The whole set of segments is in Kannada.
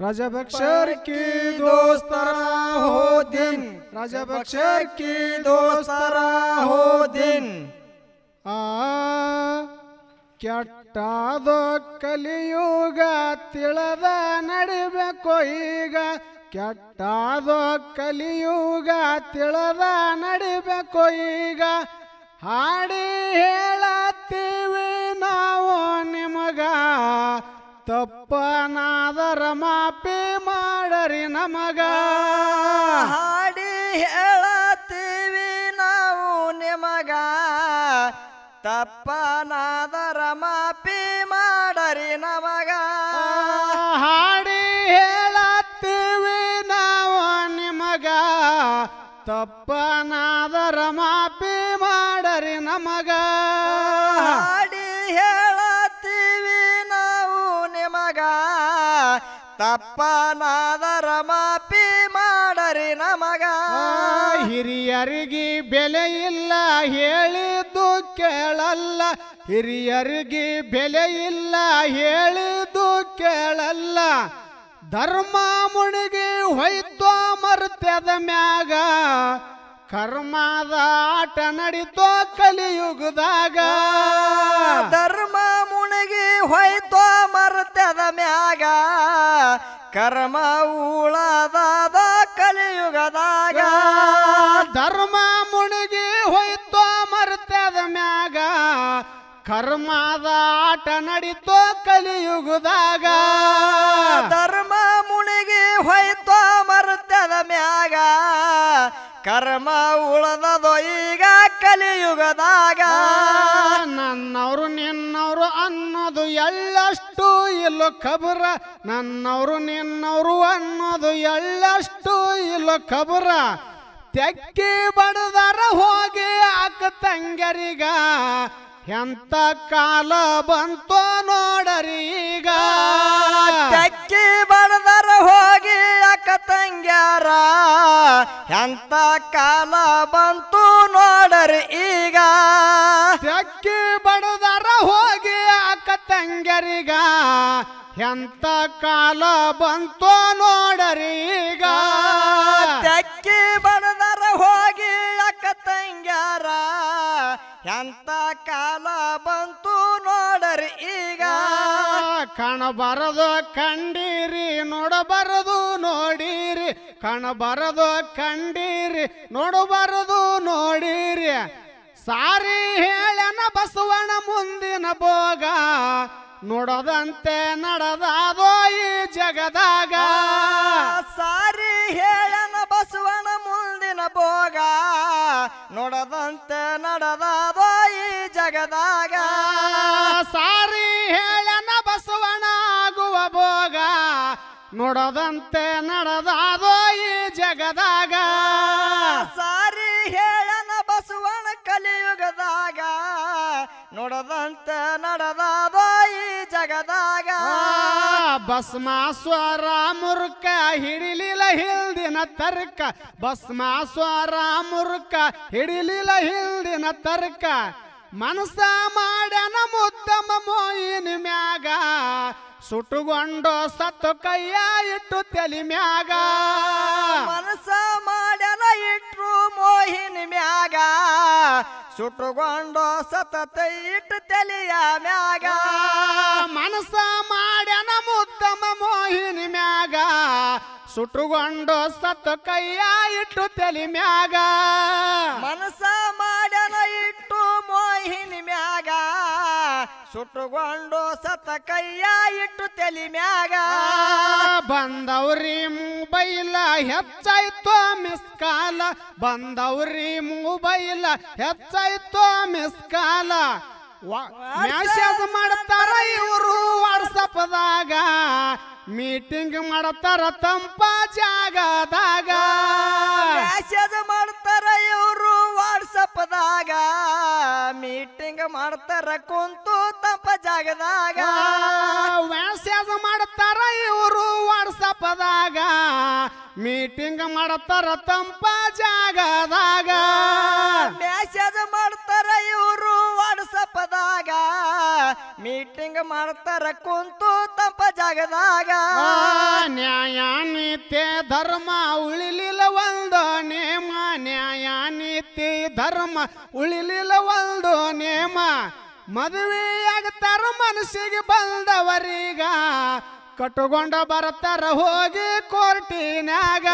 राजा बख्शर की दोस्तरा हो दिन राजा बख्शर की दोस्तरा हो दिन ಆ ಕೆಟ್ಟಾದೋ ಕಲಿಯುಗ ತಿಳದ ನಡಿಬೇಕು ಈಗ ಕೆಟ್ಟಾದೋ ಕಲಿಯುಗ ತಿಳದ ನಡಿಬೇಕು ಈಗ ಹಾಡಿ ಹೇಳತ್ತೀವಿ ನಾವು ನಿಮಗ ತಪ್ಪನಾದರ ಮಾಪಿ ಮಾಡರಿ ನಮಗ. ಹಾಡಿ ಹೇಳತ್ತೀವಿ ನಾವು ನಿಮಗ. ತಪ್ಪನಾದರ ಮಾಪಿ ಮಾಡರಿ ನಮಗ. ಹಾಡಿ ಹೇಳತ್ತೀವಿ ನಾವು ನಿಮಗ. ತಪ್ಪನಾದರ ಮಾಪಿ ಮಾಡರಿ ನಮಗ. ಹಾಡಿ ಹೇಳತ್ತೀವಿ ತಪ್ಪನಾದರ ಮಾಪಿ ಮಾಡರಿ ನಮಗ. ಹಿರಿಯರಿಗೆ ಬೆಲೆ ಇಲ್ಲ ಹೇಳಿದ್ದು ಕೇಳಲ್ಲ. ಹಿರಿಯರಿಗೆ ಬೆಲೆ ಇಲ್ಲ ಹೇಳಿದ್ದು ಕೇಳಲ್ಲ. ಧರ್ಮ ಮುಣಿಗೆ ಹೊಯ್ತು ಮರ್ತದ ಮ್ಯಾಗ. ಕರ್ಮದ ಆಟ ನಡೀತು ಕಲಿಯುಗದಾಗ. ಧರ್ಮ ಮುಣಿಗೆ ಹೋಯ್ತೋ ಮರ್ತದ ಮ್ಯಾಗ ಕರ್ಮ ಉಳದಾದ ಕಲಿಯುಗದಾಗ. ಧರ್ಮ ಮುಳುಗಿ ಹೋಯ್ತೋ ಮರ್ತದ ಮ್ಯಾಗ ಕರ್ಮದ ಆಟ ನಡೀತೋ ಕಲಿಯುಗದಾಗ. ಧರ್ಮ ಮುಣಗಿ ಹೋಯ್ತೋ ಮರ್ತದ ಮ್ಯಾಗ ಕರ್ಮ ಉಳದದೋ ಈಗ ಕಲಿಯುಗದಾಗ. ನನ್ನವರು ನಿನ್ನವರು ಅನ್ನೋದು ಎಳ್ಳಷ್ಟು ಇಲ್ಲೋ ಖಬರ ನನ್ನವರು ನಿನ್ನವರು ಅನ್ನೋದು ಎಳ್ಳಷ್ಟು ಇಲ್ಲೋ ಖಬರ ತೆಕ್ಕಿ ಬಡದರ ಹೋಗಿ ಅಕ್ಕ ತಂಗರಿಗ ಎಂತ ಕಾಲ ಬಂತೋ ನೋಡರಿ ಈಗ. ತೆಕ್ಕಿ ಬಡದರ ಹೋಗಿ ಅಕ್ಕ ತಂಗ್ಯಾರ ಎಂತ ಕಾಲ ಬಂತು ನೋಡರಿ ಈಗ. ತೆಕ್ಕಿ ಬಡದರ ಹೋಗಿ ತಂಗರಿಗ ಎಂತ ಕಾಲ ಬಂತೋ ನೋಡರಿ ಈಗ. ತೆಕ್ಕಿ ಬಡದರ ಹೋಗಿ ಅಕ್ಕ ತಂಗ್ಯಾರ ಎಂತ ಕಾಲ ಬಂತು ನೋಡರಿ ಈಗ. ಕಾಣಬಾರದು ಕಂಡೀರಿ ನೋಡಬಾರದು ನೋಡಿರಿ. ಕಾಣಬಾರದು ಕಂಡೀರಿ ನೋಡಬಾರದು ನೋಡಿರಿ. ಸಾರಿ ಹೇಳನ ಬಸವಣ ಮುಂದಿನ ಭೋಗ ನೋಡದಂತೆ ನಡೆದಾದೋ ಈ ಜಗದಾಗ? ಸಾರಿ ಹೇಳನ ಬಸವನ ಮುಂದಿನ ಭೋಗ. ನೋಡದಂತೆ ನಡೆದಾದೋ ಈ ಜಗದಾಗ? ಸಾರಿ ಹೇಳನ ಬಸವನ ಆಗುವ ಭೋಗ. ನೋಡದಂತೆ ನಡೆದಾದೋ ಈ ಜಗದಾಗ? ಸಾರಿ ಹೇಳನ ಬಸವನ ಕಲಿಯುಗದಾಗ. ನೋಡದಂತೆ ನಡೆದಾದೋ ಭಸ್ಮಾಸ್ವರ ಮುರುಕ ಹಿಡಿಲಿಲ್ಲ ಹಿಲ್ದಿನ ತರ್ಕ. ಭಸ್ಮಾಸ್ವರ ಮುರುಕ ಹಿಡಿಲಿಲ್ಲ ಹಿಲ್ದಿನ ತರ್ಕ. ಮನಸ ಮಾಡ್ಯಾನ ಮುದ್ದಮ ಮೋಯಿನ ಮ್ಯಾಗ. ಸುಟ್ಟುಗೊಂಡು ಸತ್ತು ಕೈಯ ಇಟ್ಟು ತಲಿ ಮ್ಯಾಗ. ಮನಸ ಮಾಡ್ಯಾನ ಇಟ್ರು ಮೋಹಿನ ಮ್ಯಾಗ. ಸುಟ್ಟುಕೊಂಡು ಸತತ ಇಟ್ಟು ತಲಿಯ ಮ್ಯಾಗ. ಮನಸ ಮಾಡ್ಯಾನ ಮುದ್ದಮ ಮೋಹಿನಿ ಮ್ಯಾಗ ಸುಟ್ಟುಗೊಂಡು ಸತ್ತು ಕೈಯ ಇಟ್ಟು ತಲಿ ಮ್ಯಾಗ. ಮನಸ ಮಾಡನ ಇಟ್ಟು ಮೋಹಿನಿ ಮ್ಯಾಗ ಸುಟ್ಟುಗೊಂಡು ಸತ್ತ ಕೈಯ ಇಟ್ಟು ತಲಿ ಮ್ಯಾಗ. ಬಂದವ್ರಿ ಮೊಬೈಲ ಹೆಚ್ಚಾಯ್ತು ಮಿಸ್ ಕಾಲ. ಬಂದವ್ರಿ ಮೊಬೈಲ ಹೆಚ್ಚಾಯ್ತು ಮಿಸ್ ಕಾಲ. ಮೆಸೇಜ್ ಮಾಡ್ತಾರ ಇವರು ವಾಟ್ಸಪ್ದಾಗ ಮೀಟಿಂಗ್ ಮಾಡ್ತಾರ ತಂಪ ಜಾಗದಾಗ. ಮ್ಯಾಸೇಜ್ ಮಾಡ್ತಾರ ಇವರು ವಾಟ್ಸಪ್ದಾಗ ಮೀಟಿಂಗ್ ಮಾಡ್ತಾರ ಕುಂತು ತಂಪ ಜಾಗದಾಗ. ಮ್ಯಾಸೇಜ್ ಮಾಡ್ತಾರ ಇವರು ವಾಟ್ಸಪ್ದಾಗ ಮೀಟಿಂಗ್ ಮಾಡ್ತಾರ ತಂಪ ಜಾಗದಾಗ. ಮೀಟಿಂಗ್ ಮಾಡ್ತಾರ ಕುಂತು ತಪ್ಪ ಜಾಗದಾಗ. ನ್ಯಾಯ ನೀತಿ ಧರ್ಮ ಉಳಿಲಿಲ್ಲ ಒಂದು ನೇಮ ನ್ಯಾಯ ನೀತಿ ಧರ್ಮ ಉಳಿಲಿಲ್ಲ ಒಂದು ನೇಮ ಮದುವೆಯಾಗ್ತಾರ ಮನಸ್ಸಿಗೆ ಬಂದವರೀಗ. ಕಟ್ಟುಕೊಂಡ ಬರ್ತಾರ ಹೋಗಿ ಕೋರ್ಟಿನಾಗ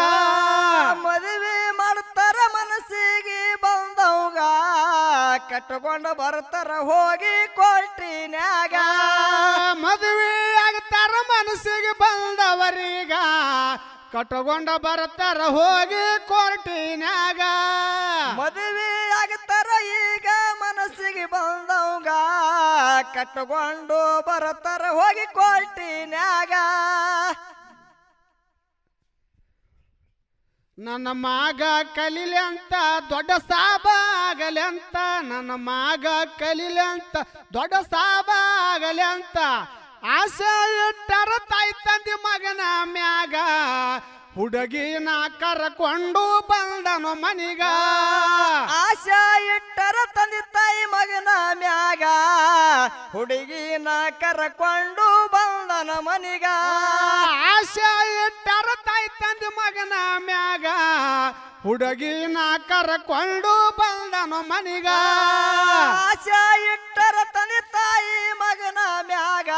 ಮದುವೆ ಮಾಡ್ತಾರ ಮನಸ್ಸಿಗೆ ಬಂದವ್ಗ. ಕಟ್ಟುಕೊಂಡ ಬರ್ತಾರ ಹೋಗಿ ಕೊಟ್ಟಿನ್ಯಾಗ ಮದುವೆ ಆಗ್ತಾರ ಮನಸ್ಸಿಗೆ ಬಂದವರೀಗ ಕಟ್ಟಗೊಂಡ ಬರ್ತಾರ ಹೋಗಿ ಕೋರ್ಟಿನಾಗ ಮದುವೆ ಆಗ್ತಾರ ಈಗ ಮನಸ್ಸಿಗೆ ಬಂದವಂಗ ಕಟ್ಟಕೊಂಡು ಬರ್ತಾರ ಹೋಗಿ ಕೊಟ್ಟಿನ್ಯಾಗ ನನ್ನ ಮಾಗ ಕಲಿಲೆ ಅಂತ, ದೊಡ್ಡ ಸಾಬ ಅಂತ, ನನ್ನ ಮಾಗ ಕಲಿಲೆ ಅಂತ, ದೊಡ್ಡ ಸಾಬ ಅಂತ, ಆಸೆ ಇಟ್ಟರ ತಾಯಿ ತಂದೆ ಮಗನ ಮ್ಯಾಗ, ಹುಡುಗಿನ ಕರಕೊಂಡು ಬಂದನು ಮನಿಗ. ಆಶಾ ಇಟ್ಟರ ತಂದೆ ತಾಯಿ ಮಗನ ಮ್ಯಾಗ. ಹುಡುಗಿನ ಕರ್ಕೊಂಡು ಬಂದನ ಮನಿಗ. ಆಸೆ ಇಟ್ಟರ ತಾಯಿ ತಂದೆ ಮಗನ ಮ್ಯಾಗ. ಹುಡುಗಿನ ಕರ್ಕೊಂಡು ಬಂದನ ಮನಿಗ. ಆಶಾ ಇಟ್ಟರ ತಂದೆ ತಾಯಿ ಮಗನ ಮ್ಯಾಗ.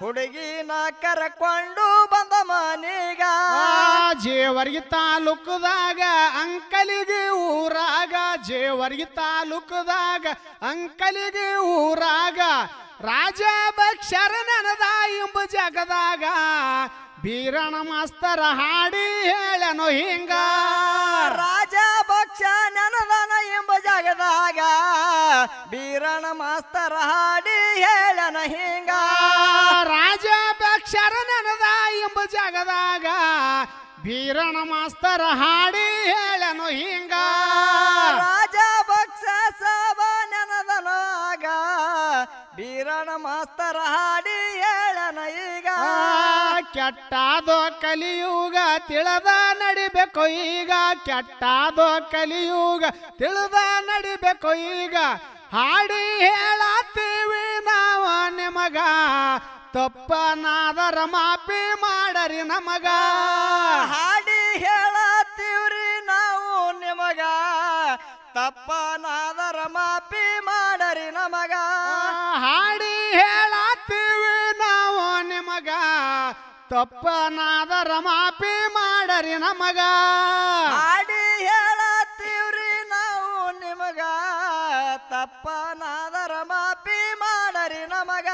ಹುಡುಗಿನ ಕರ್ಕೊಂಡು ಬಂದ ಮನಿಗ. ಜೇವರ್ಗಿ ತಾಲೂಕದಾಗ ಅಂಕಲಿಗೆ ಊರಾಗ ಜೇವರ್ಗಿ ತಾಲೂಕದಾಗ ಅಂಕಲಿಗೆ ಊರಾಗ ರಾಜ ಭಕ್ಷರ ನನದ ಎಂಬ ಜಗದಾಗ ಬೀರಣ ಮಾಸ್ತರ ಹಾಡಿ ಹೇಳನು ಹಿಂಗ. ರಾಜ ಭಕ್ಷ ನನದನ ಎಂಬ ಜಗದಾಗ ಬೀರಣ ಮಾಸ್ತರ ಹಾಡಿ ಹೇಳನ ಹಿಂಗ. ರಾಜ ಭಕ್ಷರ ನನದ ಎಂಬ ಜಗದಾಗ ಬೀರಣ ಮಾಸ್ತರ ಹಾಡಿ ಹೇಳನು ಹಿಂಗ. ಬೀರಣ ಮಾಸ್ತರ ಹಾಡಿ ಹೇಳನ ಈಗ. ಕೆಟ್ಟಾದೋ ಕಲಿಯುಗ ತಿಳಿದ ನಡಿಬೇಕು ಈಗ. ಕೆಟ್ಟಾದೋ ಕಲಿಯುಗ ತಿಳಿದ ನಡಿಬೇಕು ಈಗ. ಹಾಡಿ ಹೇಳತ್ತೀವಿ ನಾವ ನಿಮಗ. ತಪ್ಪನಾದರ ಮಾಪಿ ಮಾಡರಿ ನಮಗ. ಹಾಡಿ ಹೇಳತ್ತೀವ್ರಿ ತಪ್ಪನಾದರ ಮಾಪಿ ಮಾಡರಿ ನಮಗ ಹಾಡಿ ಹೇಳತ್ತೀವಿ ನಾವು ನಿಮಗ ತಪ್ಪನಾದರ ಮಾಪಿ ಮಾಡರಿ ನಮಗ ಹಾಡಿ ಹೇಳತ್ತೀವ್ರಿ ನಾವು ನಿಮಗ ತಪ್ಪನಾದರ ಮಾಪಿ ಮಾಡರಿ ನಮಗ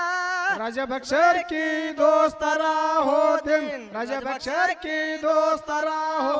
राजभक्षर की दोस्तरा हो दिन राजभक्षर की दोस्तरा हो